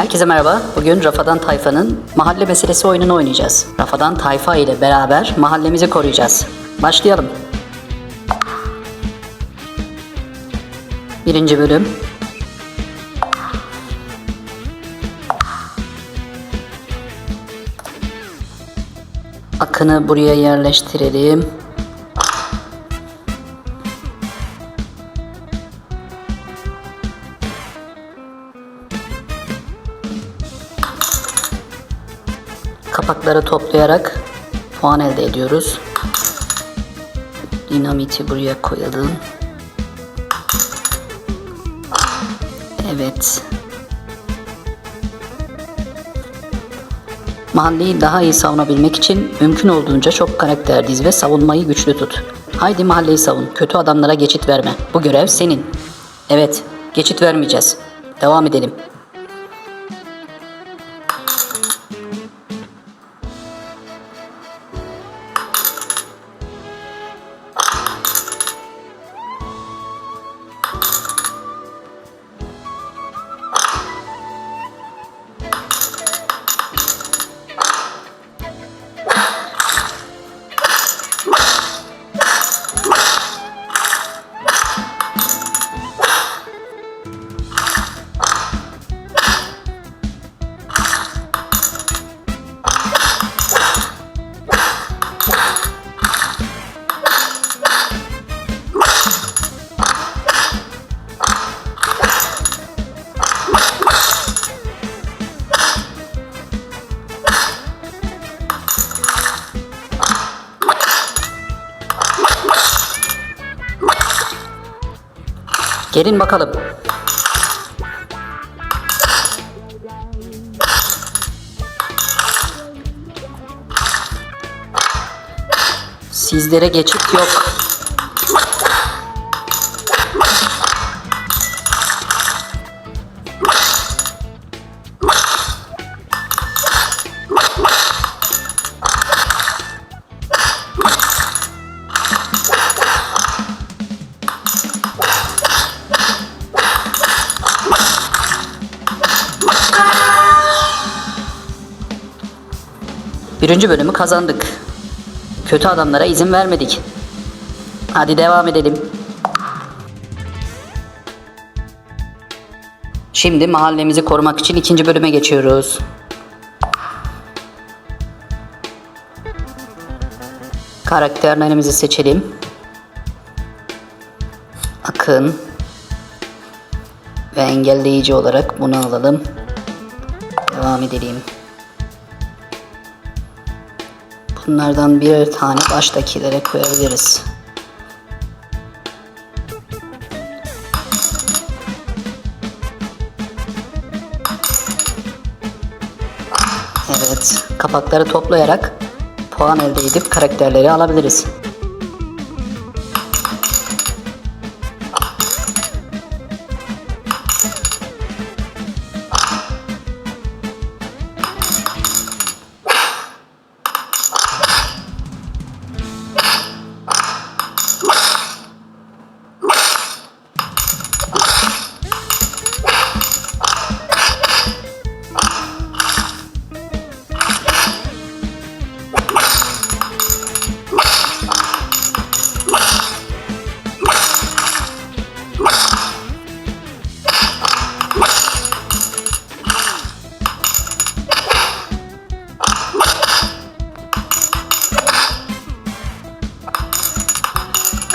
Herkese merhaba. Bugün Rafadan Tayfa'nın mahalle meselesi oyununu oynayacağız. Rafadan Tayfa ile beraber mahallemizi koruyacağız. Başlayalım. Birinci bölüm. Akını buraya yerleştirelim. Kapakları toplayarak puan elde ediyoruz. Dinamiti buraya koyalım. Evet. Mahalleyi daha iyi savunabilmek için mümkün olduğunca çok karakter diz ve savunmayı güçlü tut. Haydi mahalleyi savun. Kötü adamlara geçit verme. Bu görev senin. Evet, geçit vermeyeceğiz. Devam edelim. Gelin bakalım. Sizlere geçit yok. Birinci bölümü kazandık. Kötü adamlara izin vermedik. Hadi devam edelim. Şimdi mahallemizi korumak için ikinci bölüme geçiyoruz. Karakterlerimizi seçelim. Akın ve engelleyici olarak bunu alalım. Devam edelim. Bunlardan birer tane baştakilere koyabiliriz. Evet, kapakları toplayarak puan elde edip karakterleri alabiliriz.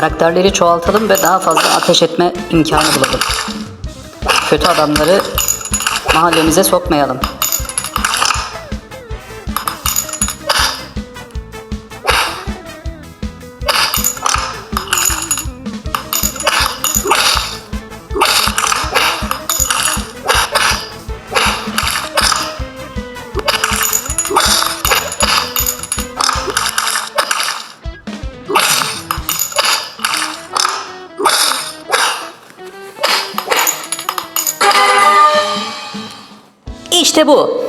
Karakterleri çoğaltalım ve daha fazla ateş etme imkanı bulalım. Kötü adamları mahallemize sokmayalım. İşte bu.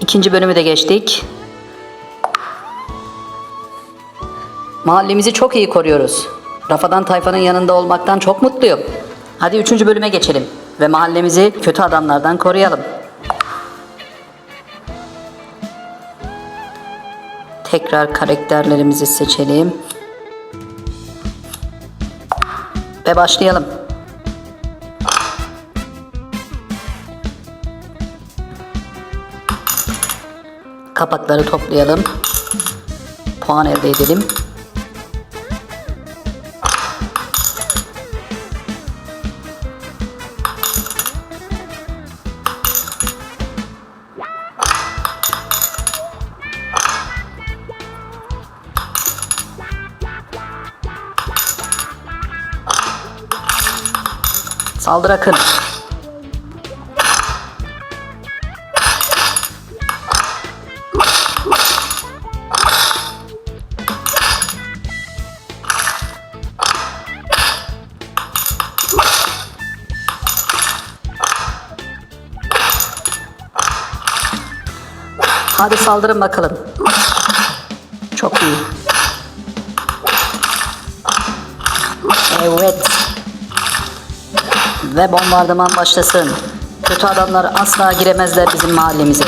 İkinci bölümü de geçtik. Mahallemizi çok iyi koruyoruz. Rafadan tayfanın yanında olmaktan çok mutluyum. Hadi üçüncü bölüme geçelim. ve mahallemizi kötü adamlardan koruyalım. Tekrar karakterlerimizi seçelim. Ve başlayalım. Kapakları toplayalım. Puan elde edelim. Saldır Akın. Hadi saldırın bakalım. Çok iyi. Evet. Ve bombardıman başlasın. Kötü adamlar asla giremezler bizim mahallemize.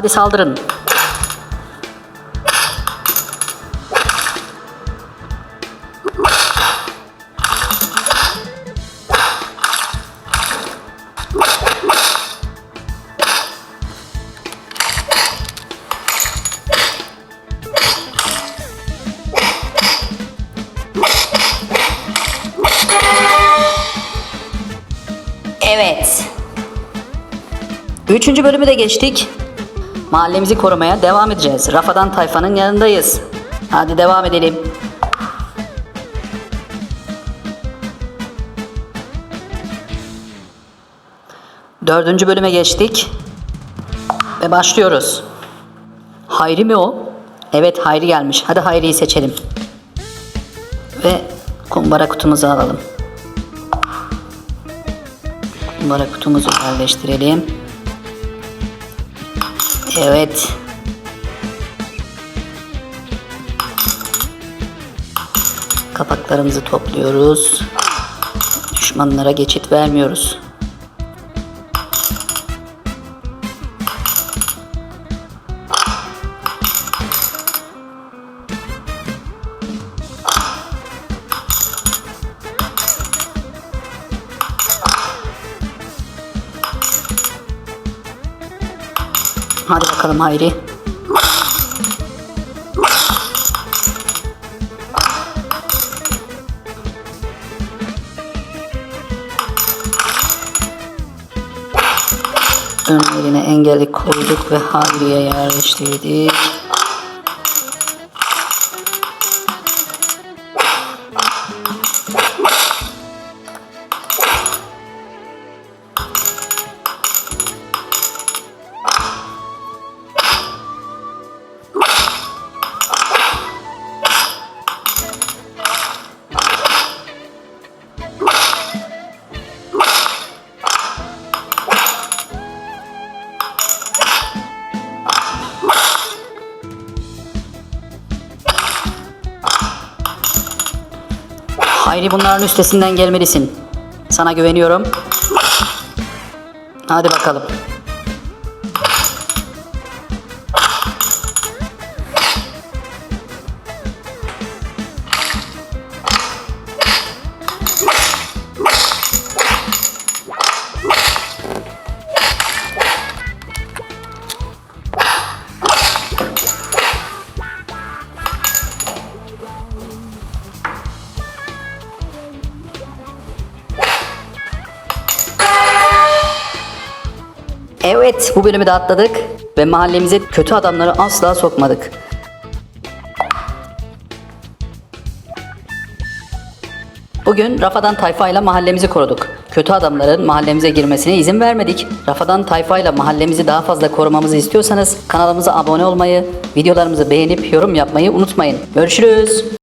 Hadi saldırın. Evet. Üçüncü bölümü de geçtik. Mahallemizi korumaya devam edeceğiz. Rafadan tayfanın yanındayız. Hadi devam edelim. Dördüncü bölüme geçtik. Ve başlıyoruz. Hayri mi o? Evet Hayri gelmiş. Hadi Hayri'yi seçelim. Ve kumbara kutumuzu alalım. Kumbara kutumuzu yerleştirelim. Evet. Kapaklarımızı topluyoruz. Düşmanlara geçit vermiyoruz. Hadi bakalım Hayri. Önlerine engeli koyduk ve Hayri'ye yerleştirdik. Hayri bunların üstesinden gelmelisin. Sana güveniyorum. Hadi bakalım. Evet, bu bölümü de atladık ve mahallemize kötü adamları asla sokmadık. Bugün Rafadan Tayfa mahallemizi koruduk. Kötü adamların mahallemize girmesine izin vermedik. Rafadan Tayfa mahallemizi daha fazla korumamızı istiyorsanız kanalımıza abone olmayı, videolarımızı beğenip yorum yapmayı unutmayın. Görüşürüz.